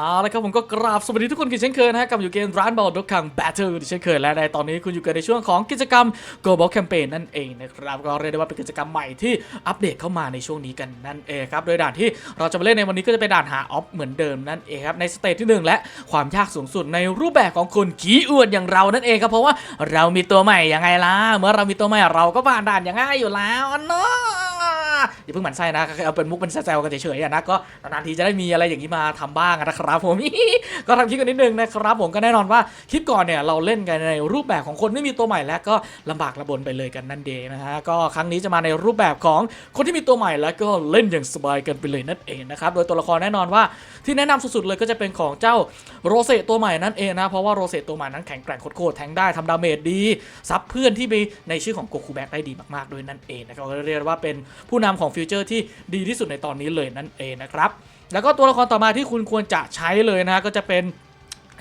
เอาละครับผมก็กราบสวัสดีทุกคนกันเช่นเคยนะฮะกับอยู่เกมร้านบอลดกคังแบทเทิลเช่นเคยและในตอนนี้คุณอยู่กันในช่วงของกิจกรรม Global Campaign นั่นเองนะครับก็เรียกได้ว่าเป็นกิจกรรมใหม่ที่อัปเดตเข้ามาในช่วงนี้กันนั่นเองครับโดยด่านที่เราจะมาเล่นในวันนี้ก็จะเป็นด่านหาออฟเหมือนเดิมนั่นเองครับในสเตจที่หนึ่งและความยากสูงสุดในรูปแบบของคนขี้อวดอย่างเรานั่นเองครับเพราะว่าเรามีตัวใหม่ยังไงล่ะเมื่อเรามีตัวใหม่เราก็ผ่านด่านอย่างง่ายอยู่แล้วเนาะ อย่าเพิ่งหมั่นไส้นะเอาเป็นมุกเป็นแซวๆกันเฉยๆนะก็นานๆทีจะได้มีอะไรอย่างนี้มาทำบ้างนะครับผมก็ทำคลิปกันนิดนึงนะครับผมก็แน่นอนว่าคลิปก่อนเนี่ยเราเล่นกันในรูปแบบของคนไม่มีตัวใหม่แล้วก็ลำบากระบนไปเลยกันนั่นเองนะฮะก็ครั้งนี้จะมาในรูปแบบของคนที่มีตัวใหม่แล้วก็เล่นอย่างสบายกันไปเลยนั่นเองนะครับโดยตัวละครแน่นอนว่าที่แนะนำสุดๆเลยก็จะเป็นของเจ้าโรเซตตัวใหม่นั่นเองนะเพราะว่าโรเซตตัวใหม่นั้นแข็งแกร่งโคตรๆแทงได้ทำดาเมจดีซับเพื่อนที่มีในชื่อของโกคูแบ็กได้ดีมากๆด้วยนั่นเองนะครับก็เรียกว่าเป็นผู้นำของฟิวเจอร์ที่ดีที่สุดในตอนนี้เลยนั่นเองนะครับแล้วก็ตัวละครต่อมาที่คุณควรจะใช้เลยนะก็จะเป็น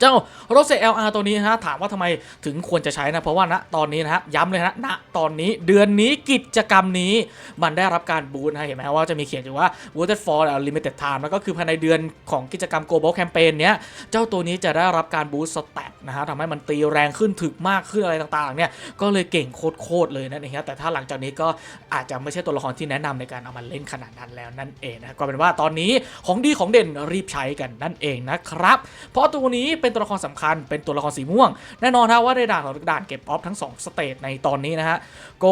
เจ้าโรเซ LR ตัวนี้นะฮะถามว่าทำไมถึงควรจะใช้นะเพราะว่าณตอนนี้นะฮะย้ำเลยนะณตอนนี้เดือนนี้กิจกรรมนี้มันได้รับการบูตนะเห็นไหมว่าจะมีเขียนอยู่ว่า Voted for Limited Time แล้วก็คือภายในเดือนของกิจกรรม Global Campaign เนี้ยเจ้าตัวนี้จะได้รับการบูสต์สเตตนะฮะทำให้มันตีแรงขึ้นถึกมากขึ้นอะไรต่างๆเนี่ยก็เลยเก่งโคตรๆเลยนั่นเองครับแต่ถ้าหลังจากนี้ก็อาจจะไม่ใช่ตัวละครที่แนะนำในการเอามาเล่นขนาดนั้นแล้วนั่นเองนะก็เป็นว่าตอนนี้ของดีของเด่นรีบใช้กันนั่นเองนะครับ เพราะตัวนี้เป็นตัวละครสำคัญเป็นตัวละครสีม่วง แน่นอนนะว่าในด่านของด่านเก็บออฟทั้ง 2 สเตจในตอนนี้นะฮะโก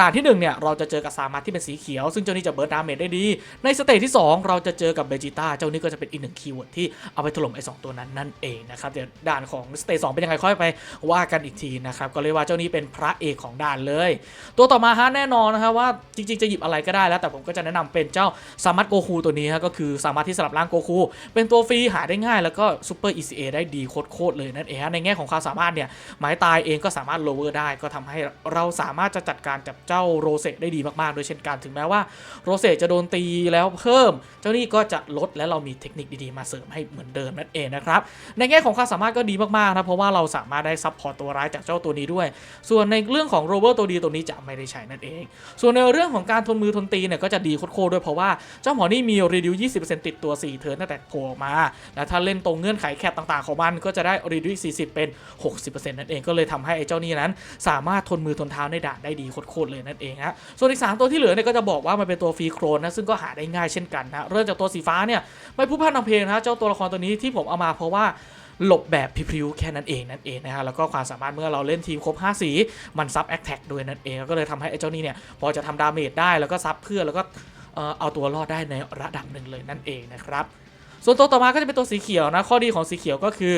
ด่านที่ 1 เนี่ย เราจะเจอกับซามัตที่เป็นสีเขียว ซึ่งเจ้านี้จะเบิร์ดดาเมจได้ดี ในสเตจที่ 2 เราจะเจอกับเบจิต้าเจ้านี้ก็จะเป็นอีกหนึ่งคีย์เวิร์ดที่เอาไปถล่มไอ้สองตัวนั้นนั่นเองนะครับเดี๋ยวด่านของสเตจสเป็นยังไงค่อยไปว่ากันอีกทีนะครับก็เรียกว่าเจ้านี้เป็นพระเอกของด่านเลย ตัวต่อมาฮะแน่นอนนะครับว่าจริงๆจะหยิบอะไรก็ได้แล้ว แต่ผมก็จะแนะนำเป็นเจ้าซามัตโกคูตัวนี้ฮะก็คือสามารถที่สลับร่างโกคูเป็นตัวฟรีหาได้ง่ายแล้วก็ซูเปอร์ ECA ได้ดีโคตรเลยนั่นเองในแง่ของความสามารถเนี่ยไม้ตายเองก็สามารถโลเวอร์ได้ ก็ทำให้เราสามารถจะจัดการจับเจ้าโรเซได้ดีมากๆ โดยเช่นกันถึงแม้ว่าโรเซจะโดนตีแล้วเพิ่ม เจ้านี่ก็จะลดและเรามีเทคนิคดีๆมาเสริมให้เหมือนเดิมนั่นเองนะครับในแง่ของความสามารถก็ดีมากๆนะเพราะว่าเราสามารถได้ซับพอร์ตตัวร้ายจากเจ้าตัวนี้ด้วย ส่วนในเรื่องของโรเวอร์ตัวดีตัวนี้จะไม่ได้ใช้นั่นเอง ส่วนในเรื่องของการทนมือทนตีเนี่ยก็จะดีโคตรด้วยเพราะว่าเจ้าหมอนี่มีรีดิว 20%ติดตัว4เทิร์นตั้งแต่โผล่มา และถ้าเล่นตรงเงื่อนไขแคปต่างๆของมันก็จะได้รีดิว40 เป็น 60%นั่นเองก็เลยทำให้ไอ้เจ้านี่นั้น สามารถทนมือทนเท้าในด่านได้ดีโคตรเลยนั่นเองฮะส่วนอีก 3 ตัวที่เหลือเนี่ยก็จะบอกว่ามันเป็นตัวฟรีโครนนะซึ่งก็หาได้ง่ายเช่นกันนะเริ่มจากตัวสีฟ้าเนี่ยไม่พูดพลาดนำเพลงนะเจ้าตัวละครตัวนี้ที่ผมเอามาเพราะว่าหลบแบบพริ้วแค่นั้นเองนั่นเองนะฮะแล้วก็ความสามารถเมื่อเราเล่นทีมครบ 5 สี มันซับแอคแท็กด้วยนั่นเองก็เลยทำให้ไอ้เจ้านี่เนี่ยพอจะทำดาเมจได้แล้วก็ซับเพื่อแล้วก็เออเอาตัวรอดได้ในระดับหนึ่งเลยนั่นเองนะครับ ส่วนตัวต่อมาก็จะเป็นตัวสีเขียวนะ ข้อดีของสีเขียวก็คือ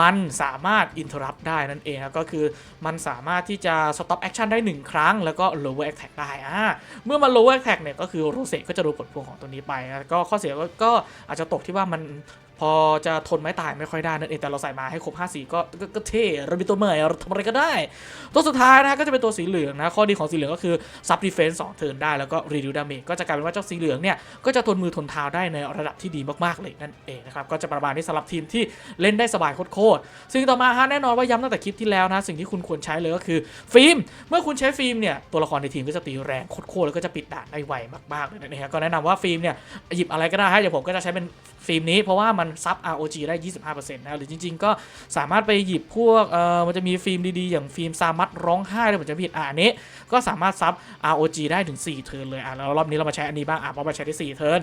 มันสามารถอินเทอร์รับได้นั่นเองครับก็คือมันสามารถที่จะสต็อปแอคชั่นได้ 1 ครั้ง แล้วก็ lower attack ได้อ่าเมื่อมัน lower attack เนี่ยก็คือโรเซก็จะดูผลพวงของตัวนี้ไป ก็ข้อเสียก็อาจจะตกที่ว่ามัน พอจะทนไม้ตายไม่ค่อยได้นั่นเองแต่เราใส่มาให้ครบ5สีก็ก็ก็เท่เรามีตัวใหม่เราทำอะไรก็ได้ ตัวสุดท้ายนะก็จะเป็นตัวสีเหลืองนะข้อดีของสีเหลืองก็คือซับดีเฟนซ์สองเทิร์นได้แล้วก็รีดิวดาเมจก็จะกลายเป็นว่าเจ้าสีเหลืองเนี่ยก็จะทนมือทนเท้าได้ในระดับที่ดีมากๆเลยนั่นเองนะครับก็จะประมาณนี้สำหรับทีมที่เล่นได้สบายโคตรๆสิ่งต่อมาฮะแน่นอนว่าย้ำตั้งแต่คลิปที่แล้วนะสิ่งที่คุณควรใช้เลยก็คือฟิล์มเมื่อคุณใช้ฟิล์มเนี่ยตัวละครในทีมก็จะตีแรงโคตรๆแล้วก็จะปิดด่านได้ไวมากๆเลยนะฮะก็แนะนำว่าฟิล์มเนี่ยหยิบอะไรก็ได้ฮะเดี๋ยวผมก็จะใช้เป็น ฟิล์มนี้ เพราะว่ามันซับ ROG ได้ 25%นะหรือจริง ๆ ก็สามารถไปหยิบพวกเอ่อมันจะมีฟิล์มดีๆ อย่างฟิล์มซามัดร้องไห้เลยผมจะผิดอะอันนี้ ก็สามารถซับ ROG ได้ถึง 4 เทิร์นเลยอะแล้วรอบนี้เรามาใช้อันนี้บ้างอะเพราะมาใช้ได้ 4 เทิร์น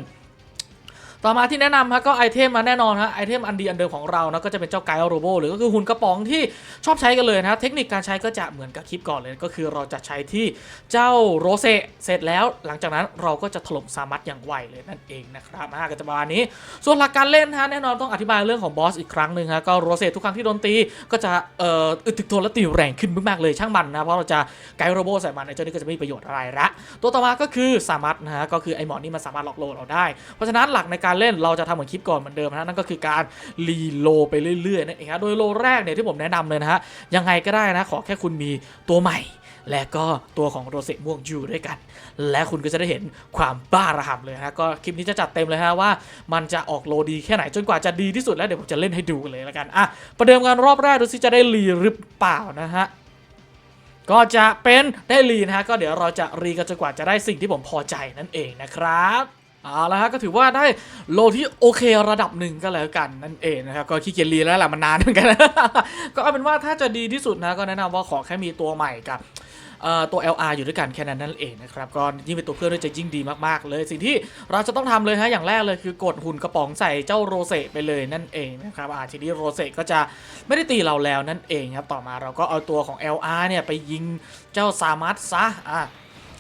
ต่อมาที่แนะนำฮะก็ไอเทมมาแน่นอนฮะไอเทมอันดีอันเดิมของเรานะก็จะเป็นเจ้าไกด์โรโบหรือก็คือหุ่นกระป๋องที่ชอบใช้กันเลยนะเทคนิคการใช้ก็จะเหมือนกับคลิปก่อนเลยก็คือเราจะใช้ที่เจ้าโรเซเสร็จแล้ว หลังจากนั้นเราก็จะถล่มซามัตอย่างไวเลยนั่นเองนะครับอะก็จะประมาณนี้ ส่วนหลักการเล่นฮะแน่นอนต้องอธิบายเรื่องของบอสอีกครั้งหนึ่งฮะก็โรเซทุกครั้งที่โดนตีก็จะเอ่ออึดถึกทนและตีแรงขึ้นมากๆเลยช่างมันนะเพราะเราจะไกด์โรโบใส่มันไอเจ้านี้ก็จะไม่มีประโยชน์อะไรละตัวต่อมาก็คือซามัตนะฮะก็คือไอหมอนี่มันสามารถล็อกโลเราได้เพราะฉะนั้นหลักในการเล่นเราจะทำเหมือนคลิปก่อนเหมือนเดิมนะนั่นก็คือการรีโลไปเรื่อยๆนั่นเองโดยโลแรกเนี่ยที่ผมแนะนำเลยนะฮะยังไงก็ได้นะขอแค่คุณมีตัวใหม่ และก็ตัวของโรเซม่วงอยู่ด้วยกัน และคุณก็จะได้เห็นความบ้าระห่ำเลยฮะก็คลิปนี้จะจัดเต็มเลยฮะว่า มันจะออกโลดีแค่ไหนจนกว่าจะดีที่สุดแล้วเดี๋ยวผมจะเล่นให้ดูกันเลยแล้วกันอะประเดิมกันรอบแรกดูซิจะได้รีหรือเปล่านะฮะก็จะเป็นได้รีนะฮะก็เดี๋ยวเราจะรีกันจนกว่าจะได้สิ่งที่ผมพอใจนั่นเองนะครับ เอาละฮะก็ถือว่าได้โลที่โอเคระดับหนึ่งก็แล้วกันนั่นเองนะครับก็ขี้เกียจรีแล้วแหละมันนานเหมือนกัน ก็เอาเป็นว่าถ้าจะดีที่สุดนะก็แนะนำว่าขอแค่มีตัวใหม่กับเอ่อตัว LR อยู่ด้วยกันแค่นั้นนั่นเองนะครับก็ยิ่งเป็นตัวเพื่อนด้วยจะยิ่งดีมากๆ เลยสิ่งที่เราจะต้องทำเลยฮะอย่างแรกเลยคือกดหุ่นกระป๋องใส่เจ้าโรเซไปเลยนั่นเองนะครับอาทีนี้โรเซก็จะไม่ได้ตีเราแล้วนั่นเองครับต่อมาเราก็เอาตัวของ LR เนี่ยไปยิงเจ้าซามัสซะอะ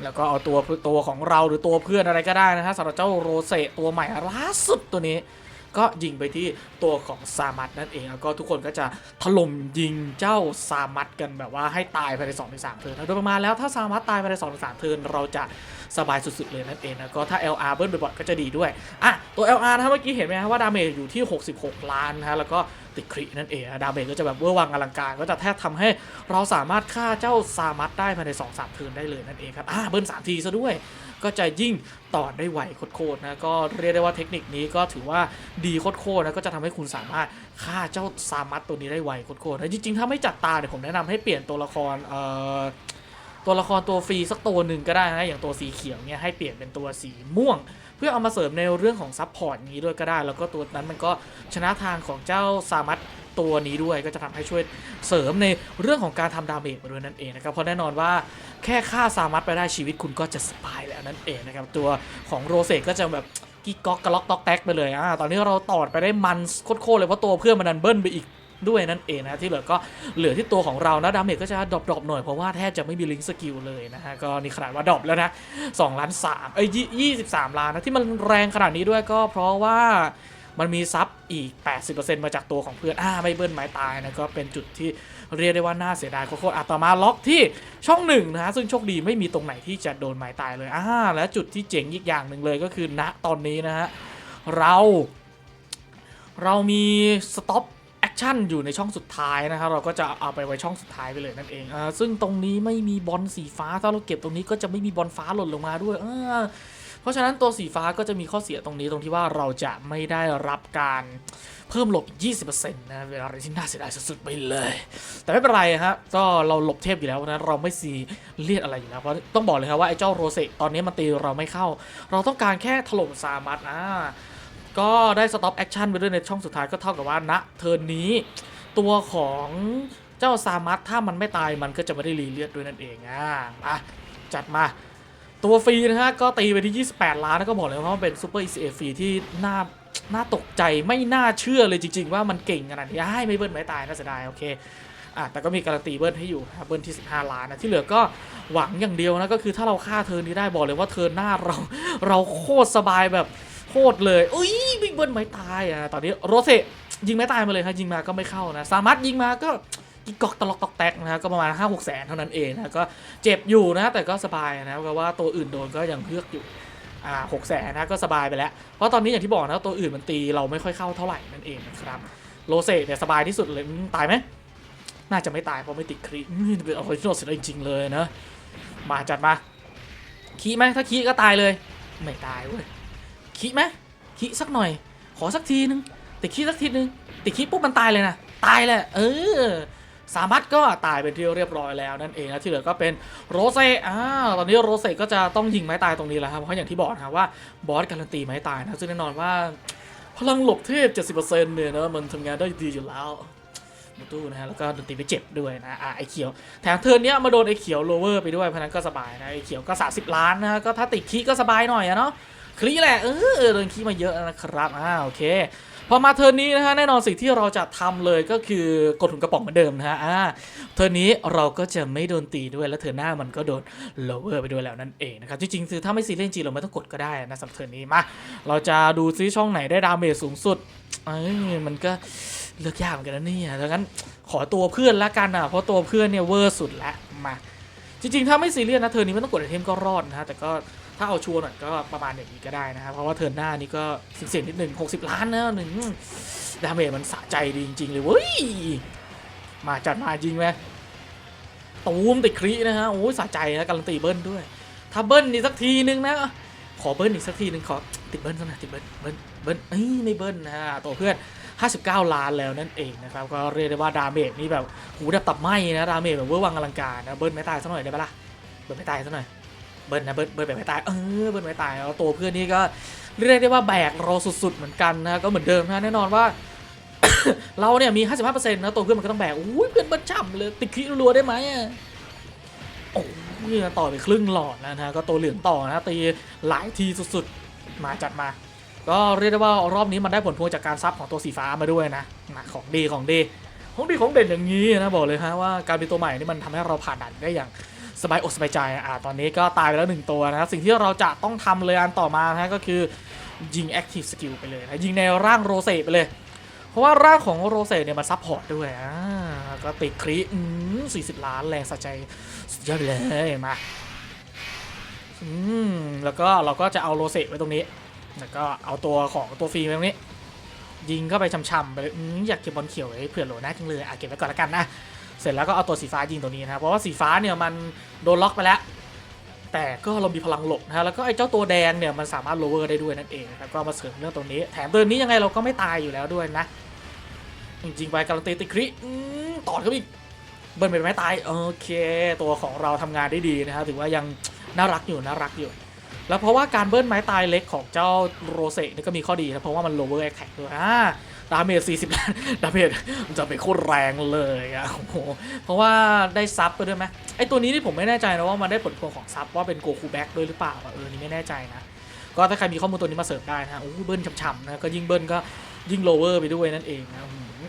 แล้วก็เอาตัวตัวของเราหรือตัวเพื่อนอะไรก็ได้นะฮะสำหรับเจ้าโรเซตัวใหม่ล่าสุดตัวนี้ ก็ยิงไปที่ตัวของซามัตนั่นเอง แล้วก็ทุกคนก็จะถล่มยิงเจ้าซามัตกันแบบว่าให้ตายภายใน2อถึงสามเทิร์นโดยประมาณแล้วถ้าซามัตตายภายใน2อถึงสามเทิร์นเราจะสบายสุดๆเลยนั่นเองนะก็ถ้า LR เบิ้ลบ่อยๆก็จะดีด้วยอะตัว LR นะฮะเมื่อกี้เห็นไหมฮะว่าดาเมจอยู่ที่ 66 ล้านนะฮะแล้วก็ติดครินั่นเองนะดาเมจก็จะแบบเวอร์วังอลังการ ก็จะแทบทำให้เราสามารถฆ่าเจ้าซามัตได้ภายใน2อสามเทิร์นได้เลยนั่นเองครับอะเบิ้ลสามทีซะด้วย ก็จะยิ่งต่อได้ไวโคตรนะก็เรียกได้ว่าเทคนิคนี้ก็ถือว่าดีโคตรนะก็จะทำให้คุณสามารถฆ่าเจ้าซามัตตัวนี้ได้ไวโคตรนะจริงๆ ถ้าไม่จัดตาเนี่ยผมแนะนำให้เปลี่ยนตัวละครเอ่อตัวละครตัวฟรีสักตัวหนึ่งก็ได้นะอย่างตัวสีเขียวเนี่ยให้เปลี่ยนเป็นตัวสีม่วง เพื่อเอามาเสริมในเรื่องของซับพอร์ตนี้ด้วยก็ได้ แล้วก็ตัวนั้นมันก็ชนะทางของเจ้าซามัต ตัวนี้ด้วยก็จะทำให้ช่วยเสริมในเรื่องของการทำดาเมจมาด้วยนั่นเองนะครับเพราะแน่นอนว่าแค่ฆ่าซามัตไปได้ชีวิตคุณก็จะสบายแล้วนั่นเองนะครับตัวของโรเซก็จะแบบกิ๊กก๊อกกระล็อกตอกแตกไปเลยอ่าตอนนี้เราตอดไปได้มันโคตรๆเลยเพราะตัวเพื่อนมันดันเบิ้ลไปอีกด้วยนั่นเองนะที่เหลือก็เหลือที่ตัวของเรานะดาเมจก็จะดรอปๆหน่อยเพราะว่าแทบจะไม่มีลิงก์สกิลเลยนะฮะก็นี่ขนาดว่าดรอปแล้วนะ2ล้าน3เอ้ยยี่สิบสามล้านนะที่มันแรงขนาดนี้ด้วยก็เพราะว่า มันมีซับอีก 80%มาจากตัวของเพื่อนอ่าไม่เบิ้ลไม้ตายนะก็เป็นจุดที่เรียกได้ว่าน่าเสียดายโคตรๆอะต่อมาล็อกที่ช่องหนึ่งนะฮะซึ่งโชคดีไม่มีตรงไหนที่จะโดนหมายตายเลยอ่าและจุดที่เจ๋งอีกอย่างหนึ่งเลยก็คือณตอนนี้นะฮะเราเรามีสต็อปแอคชั่นอยู่ในช่องสุดท้ายนะครับเราก็จะเอาไปไว้ช่องสุดท้ายไปเลยนั่นเองอ่าซึ่งตรงนี้ไม่มีบอลสีฟ้า ถ้าเราเก็บตรงนี้ก็จะไม่มีบอลฟ้าหล่นลงมาด้วยอ่าเราะฉะนั้นตัวสีฟ้าก็จะมีข้อเสียตรงนี้ตรงที่ว่าเราจะไม่ได้รับการเพิ่มหลบ 20%นะเวลาอะไรที่น่าเสียดายสุดๆไปเลย แต่ไม่เป็นไรฮะก็เราหลบเทพอยู่แล้วนะเราไม่ซีเรียสอะไรอยู่แล้วเพราะต้องบอกเลยครับว่าไอ้เจ้าโรเซตอนนี้มันตีเราไม่เข้า เราต้องการแค่ถล่มซามัตอ่าก็ได้สต็อปแอคชั่นไปด้วยในช่องสุดท้ายก็เท่ากับว่าณเทิร์นนี้ ตัวของเจ้าซามัตถ้ามันไม่ตายมันก็จะไม่ได้รีเลือดด้วยนั่นเองอ่าอะจัดมา ตัวฟรีนะฮะก็ตีไปที่ 28 ล้านนะก็บอกเลยว่าเป็นซูเปอร์ ECA ฟรีที่น่าน่าตกใจไม่น่าเชื่อเลยจริง ๆ ว่ามันเก่งขนาดนี้อ้ไม่เบิ้ลไม่ตายน่าเสียดายโอเคอะแต่ก็มีการันตีเบิ้ลให้อยู่เบิ้ลที่ 15 ล้านนะที่เหลือก็หวังอย่างเดียวนะก็คือถ้าเราฆ่าเทิร์นนี้ได้บอกเลยว่าเทิร์นหน้าเรา เราโคตรสบายแบบโคตรเลยอุ้ยบิ๊กเบิ้ลไม่ตายอะตอนนี้โรเซยิงไม่ตายมาเลยครับยิงมาก็ไม่เข้านะสามารถยิงมาก็ กิ๊กกอกตลอกตอกแตกนะก็ประมาณ 5 6แสนเท่านั้นเองนะก็เจ็บอยู่นะแต่ก็สบายนะเพราะว่าตัวอื่นโดนก็ยังเลือกอยู่อ่าหกแสนนะก็สบายไปแล้ว เพราะตอนนี้อย่างที่บอกนะตัวอื่นมันตีเราไม่ค่อยเข้าเท่าไหร่นั่นเองนะครับโลเซเนี่ยสบายที่สุดเลยตายไหมน่าจะไม่ตายเพราะไม่ติดครีมเป็นออริจินอลเสียดจริงๆเลยนะมาจัดมาขี้ไหมถ้าขี้ก็ตายเลย ไม่ตายเว้ยขี้ไหมขี้สักหน่อย ขอสักทีนึงติดขี้สักทีนึงติดขี้ปุ๊บมันตายเลยนะตายเลยเออ สามัตก็ตายเป็นที่เรียบร้อยแล้วนั่นเองนะที่เหลือก็เป็นโรเซ่อ่าตอนนี้โรเซ่ก็จะต้องยิงไม้ตายตรงนี้แล้วครับเพราะอย่างที่บอกนะครับว่าบอสการันตีไม้ตายนะซึ่งแน่นอนว่าพลังหลบเทพ 70%เนี่ยนะมันทำงานได้ดีอยู่แล้วมตู้นะฮะแล้วก็ดนตรีไปเจ็บด้วยนะอะไอเขียวแถมเทิร์นเนี้ยมาโดนไอเขียวโลเวอร์ไปด้วยเพราะนั้นก็สบายนะไอเขียวก็ 30 ล้านนะก็ถ้าติดคีก็สบายหน่อยอะเนาะคลีแหละเออโดนคีมาเยอะนะครับอ่าโอเค พอมาเทิร์นนี้นะฮะแน่นอนสิ่งที่เราจะทำเลยก็คือกดถุงกระป๋องเหมือนเดิมนะฮะอ่าเทิร์นนี้เราก็จะไม่โดนตีด้วยและเทิร์นหน้ามันก็โดน lower ไปด้วยแล้วนั่นเองนะครับจริงๆคือถ้าไม่ซีเรียสจริงเราไม่ต้องกดก็ได้นะสำหรับเทิร์นนี้มา เราจะดูซิช่องไหนได้ดาเมจสูงสุดเอ้ยมันก็เลือกยากเหมือนกันนะเนี่ยดังนั้นขอตัวเพื่อนละกันอะเพราะตัวเพื่อนเนี่ยเวอร์สุดล้วมาจริงๆ ถ้าไม่ซีเรียสนะเทิร์นนี้ไม่ต้องกดไอเทมก็รอดนะฮะแต่ก็ ถ้าเอาชัวร์หน่อยก็ประมาณอย่างนี้ก็ได้นะครับ เพราะว่าเทิร์นหน้านี่ก็เสี่ยงนิดหนึ่ง60ล้านนะหนึ่งดาเมจมันสะใจดีจริง ๆ เลยเว้ย มาจัดมาจริงไหมตูมติดครีนะฮะโอ้ยสะใจนะการันตีเบิ้ลด้วย ถ้าเบิ้ลอีกสักทีนึงนะ ขอเบิ้ลอีกสักทีนึงขอติดเบิ้ลสักหน่อยติดเบิ้ลเบิ้ลเบิ้ลเอ้ยไม่เบิ้ลนะฮะตัวเพื่อน 59 ล้านแล้วนั่นเองนะครับก็เรียกได้ว่าดาเมจนี่แบบหูดับตับไหมนะดาเมจแบบเวอร์วังอลังการนะเบิ้ลไม่ตายสักหน่อยได้ปะล่ะเบิ้ลไม่ตายสักหน่อย เบิร์นนะเบิร์นเบิร์นแบบไม่ตายเออเบิร์นไม่ตายแล้วตัวเพื่อนนี่ก็เรียกได้ว่าแบกเราสุดๆเหมือนกันนะก็เหมือนเดิมนะแน่นอนว่า เราเนี่ยมี 55%นะตัวเพื่อนมันก็ต้องแบกอุ้ยเพื่อนเบิร์นฉ่ำเลยติดขี้รัวได้ไหมอะโอ้ยต่อไปครึ่งหลอดแล้วนะก็ตัวเหลืองต่อนะตีหลายทีสุดๆมาจัดมาก็เรียกได้ว่ารอบนี้มันได้ผลพวงจากการซับของตัวสีฟ้ามาด้วยนะนะของดีของดีของดีของเด่นอย่างนี้นะบอกเลยฮะว่าการเป็นตัวใหม่นี่มันทำให้เราผ่านด่านได้อย่าง สบายอกสบายใจอ่าตอนนี้ก็ตายไปแล้วหนึ่งตัวนะสิ่งที่เราจะต้องทำเลยอันต่อมานะก็คือยิง Active Skill ไปเลยนะยิงในร่างโรเซไปเลย เพราะว่าร่างของโรเซเนี่ยมันซับพอร์ตด้วยอ่าก็ติดครีอืม40ล้านแรงสะใจสุดยอดไปเลยมาอืมแล้วก็เราก็จะเอาโรเซไว้ตรงนี้ แล้วก็เอาตัวของตัวฟรีไว้ตรงนี้ ยิงเข้าไปช่ำๆไปเลยอืมอยากเก็บบอลเขียวไว้เผื่อโหลน่าจังเลยอะเก็บไว้ก่อนละกันนะ เสร็จแล้วก็เอาตัวสีฟ้ายิงตัวนี้นะครับเพราะว่าสีฟ้าเนี่ยมันโดนล็อกไปแล้ว แต่ก็เรามีพลังหลบนะแล้วก็ไอ้เจ้าตัวแดงเนี่ยมันสามารถโลเวอร์ได้ด้วยนั่นเองนะครับก็มาเสริมเรื่องตรงนี้ แถมตัวนี้ยังไงเราก็ไม่ตายอยู่แล้วด้วยนะ จริงๆไปการันตีติคริต่อเข้าอีกเบิร์นไปไม่ตายโอเค ตัวของเราทำงานได้ดีนะครับถือว่ายังน่ารักอยู่น่ารักอยู่แล้วเพราะว่าการเบิ้ลไม้ตายเล็กของเจ้าโรเซ่นี่ก็มีข้อดีนะเพราะว่ามัน lower attack ด้วยอ่า ดาเมจ40 ล้าน ดาเมจมันจะเป็นโคตรแรงเลยอะโอ้โหเพราะว่าได้ซับไปด้วยไหมไอตัวนี้นี่ผมไม่แน่ใจนะว่ามันได้ผลพวงของซับว่าเป็นโกคูแบ็กด้วยหรือเปล่าอะเออนี่ไม่แน่ใจนะ ก็ถ้าใครมีข้อมูลตัวนี้มาเสริมได้นะโอ้เบิ้ลฉ่ำๆนะก็ยิ่งเบิ้ลก็ยิ่ง lower ไปด้วยนั่นเองนะ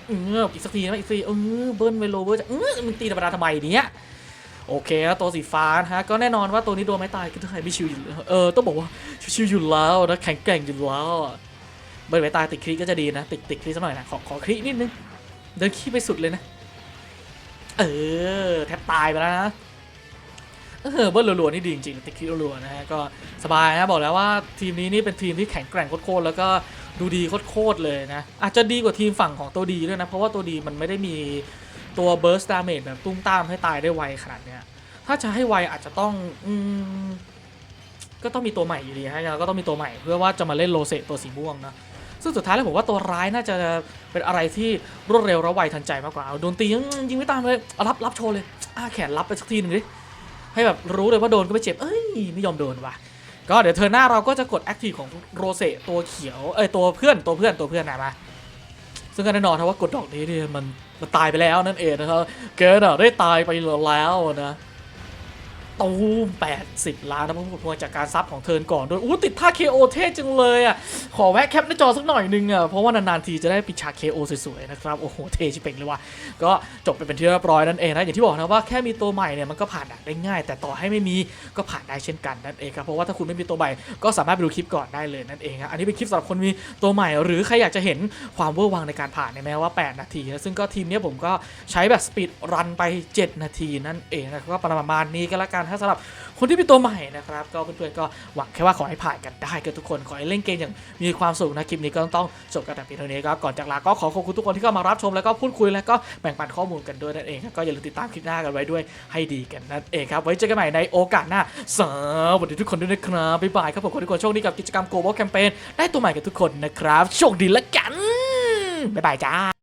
เอออีกสักทีนะอีกสักทีเออเบิ้ลไป lower จะเออมันตีธรรมดาทำไมเนี้ยโอเคแล้วตัวสีฟ้านะฮะก็แน่นอนว่าตัวนี้โดนไม่ตายก็ถ้าใครไม่ชิวอยู่เออต้องบอกว่าชิวอยู่แล้วนะแข็งแกร่งอยู่แล้ว เบิร์นไม่ตายติดคลิก็จะดีนะ ติดติดคลิสักหน่อยนะ ขอขอคลินิดนึง เดินขี้ไปสุดเลยนะ เออ แทบตายไปแล้วนะ เออ เบิร์นรัวๆนี่ดีจริงๆติดคลิรัวๆนะฮะ ก็สบายนะ บอกแล้วว่าทีมนี้นี่เป็นทีมที่แข็งแกร่งโคตรๆแล้วก็ดูดีโคตรๆเลยนะ อาจจะดีกว่าทีมฝั่งของตัวดีด้วยนะ เพราะว่าตัวดีมันไม่ได้มีตัวเบิร์สดาเมจแบบตุ้มตามให้ตายได้ไวขนาดเนี้ย ถ้าจะให้ไวอาจจะต้องอืมก็ต้องมีตัวใหม่อยู่ดีฮะแล้วก็ต้องมีตัวใหม่เพื่อว่าจะมาเล่นโลเซตตัวสีม่วงนะ ซึ่งสุดท้ายแล้วผมว่าตัวร้ายน่าจะเป็นอะไรที่รวดเร็วและไวทันใจมากกว่าเอาโดนตียังยิงไม่ตามเลยเอารับรับโชว์เลยอ้าแขนรับไปสักทีหนึ่งดิให้แบบรู้เลยว่าโดนก็ไม่เจ็บเอ้ยไม่ยอมโดนว่ะก็เดี๋ยวเธอหน้าเราก็จะกดแอคทีฟของโรเซตัวเขียวเอ้ยตัวเพื่อนตัวเพื่อนตัวเพื่อนนะมาซึ่งก็แน่นอนครับว่ากดดอกนี้เนี่ยมันมันตายไปแล้วนั่นเองนะครับเกดอะได้ตายไปแล้วนะ ตูม80 ล้านนะเพราะผลจากการซับของเทิร์นก่อนด้วยอู้ติดท่า KO เท่จังเลยอะ ขอแวะแคปหน้าจอสักหน่อยนึงอะ เพราะว่านานๆทีจะได้ปิดฉาก KO สวยๆนะครับ โอ้โห เท่ชิบเป่งเลยว่ะ ก็จบไปเป็นที่เรียบร้อยนั่นเองนะ อย่างที่บอกนะว่าแค่มีตัวใหม่เนี่ยมันก็ผ่านได้ง่าย แต่ต่อให้ไม่มีก็ผ่านได้เช่นกันนั่นเองครับ เพราะว่าถ้าคุณไม่มีตัวใหม่ก็สามารถไปดูคลิปก่อนได้เลยนั่นเองครับอันนี้เป็นคลิปสำหรับคนมีตัวใหม่ หรือใครอยากจะเห็นความเวอร์วังในการผ่านในแม้ว่า 8 นาทีนะซึ่งก็ทีมเนี้ยผมก็ใช้แบบสปีดรันไป 7 นาทีนั่นเองนะก็ประมาณนี้ก็แล้วกันถ้าสำหรับคนที่เป็นตัวใหม่นะครับ ก็เพื่อนๆก็หวังแค่ว่าขอให้ผ่านกันได้กันทุกคนขอให้เล่นเกมอย่างมีความสุขนะคลิปนี้ก็ต้องจบกันแต่เพียงเท่านี้ก็ก่อนจากลาก็ขอขอบคุณทุกคนที่เข้ามารับชมแล้วก็พูดคุยแล้วก็แบ่งปันข้อมูลกันด้วยนั่นเองก็อย่าลืมติดตามคลิปหน้ากันไว้ด้วยให้ดีกันนั่นเองครับไว้เจอกันใหม่ในโอกาสหน้าสวัสดีทุกคนด้วยนะครับบ๊ายบายครับผมขอทุกคนโชคดีกับกิจกรรม Global Campaign ได้ตัวใหม่กันทุกคนนะครับโชคดีแล้วกันบ๊ายบายจ้า